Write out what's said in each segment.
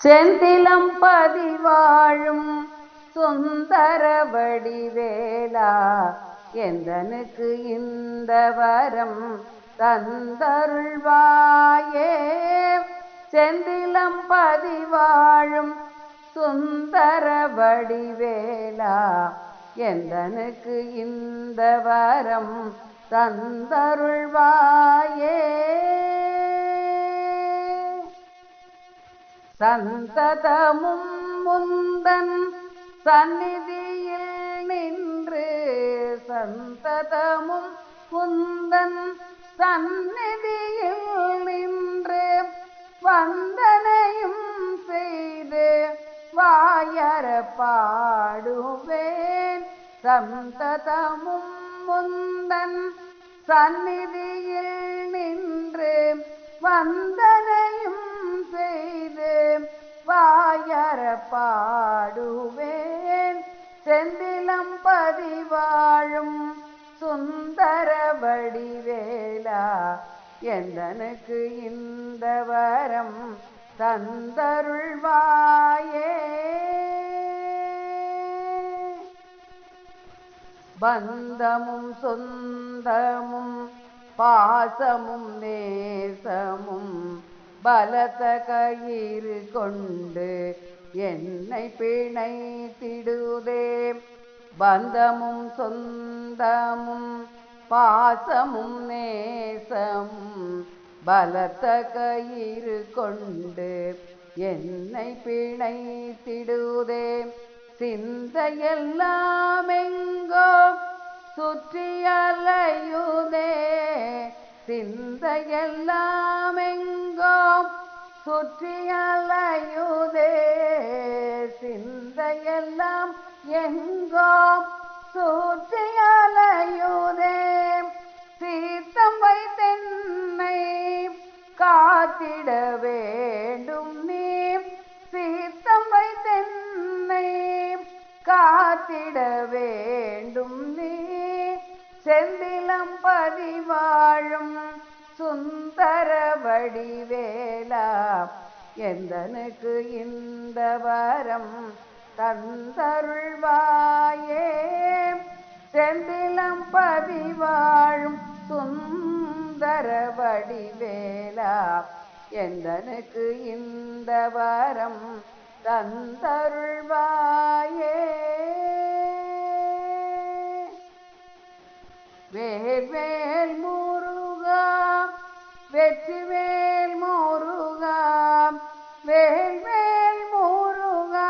செந்திலம் பதிவாழும் சுந்தர வடிவேலா எந்தனுக்கு இந்த வரம் தந்தருள்வாயே? செந்திலம் பதிவாழும் சுந்தர வடிவேலா எந்தனுக்கு இந்த வரம் தந்தருள்வாயே? சந்ததமும் முந்தன் சந்நிதியில் நின்று சந்ததமும் முந்தன் சந்நிதியில் நின்று வந்தனையும் செய்து வாயர பாடுவேன். சந்ததமும் முந்தன் சந்நிதியில் நின்று வந்த வாயர பாடுவேன். செந்திலம் பதிவாழும் சுந்தர வடிவேலா எந்தனுக்கு இந்த வரம் தந்தருள்வாயே? பந்தமும் சொந்தமும் பாசமும் நேசமும் பலத்த கயிறு கொண்டு என்னை பிணை திடுதே பந்தமும் சொந்தமும் பாசமும் நேசமும் பலத்த கயிறு கொண்டு என்னை பிணைத்திடுதே. சிந்தையெல்லாம் எங்கோ சுற்றி அலையுதே சிந்தையெல்லாம் சுற்றியலையுதே சிந்தையெல்லாம் எங்கோ சுற்றியலையுதே. சீத்தம் வைத்தென்னை காத்திட வேண்டும் நீ. சீத்தம் வைத்தென்னை காத்திட வேண்டும் நீ. செந்திலம் பதிவாழும் சுந்தர வடிவேலா எந்தனுக்கு இந்த வரம் தந்தருள்வாயே? செந்திலம் பதிவாழும் சுந்தர வடிவேலா எந்தனுக்கு இந்த வரம் தந்தருள்வாயே? வேல் முருகா வெற்றிவேல் முருகா வேல் வேல் முருகா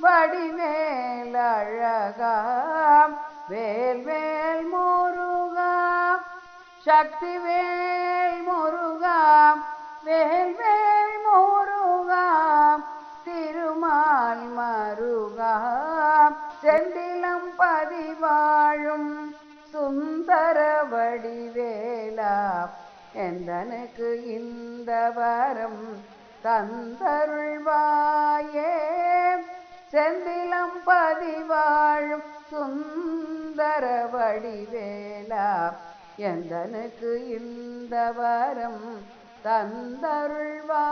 வடிவேல் அழகா வேல் வேல் முருகா சக்தி வேல் முருகா வேல் வேல் வடிவேலா எந்தனுக்கு இந்த வரம் தந்தருள்வாயே? செந்திலம் பதிவாழும் சுந்தர வடிவேலா எந்தனுக்கு இந்த வரம் தந்தருள்வா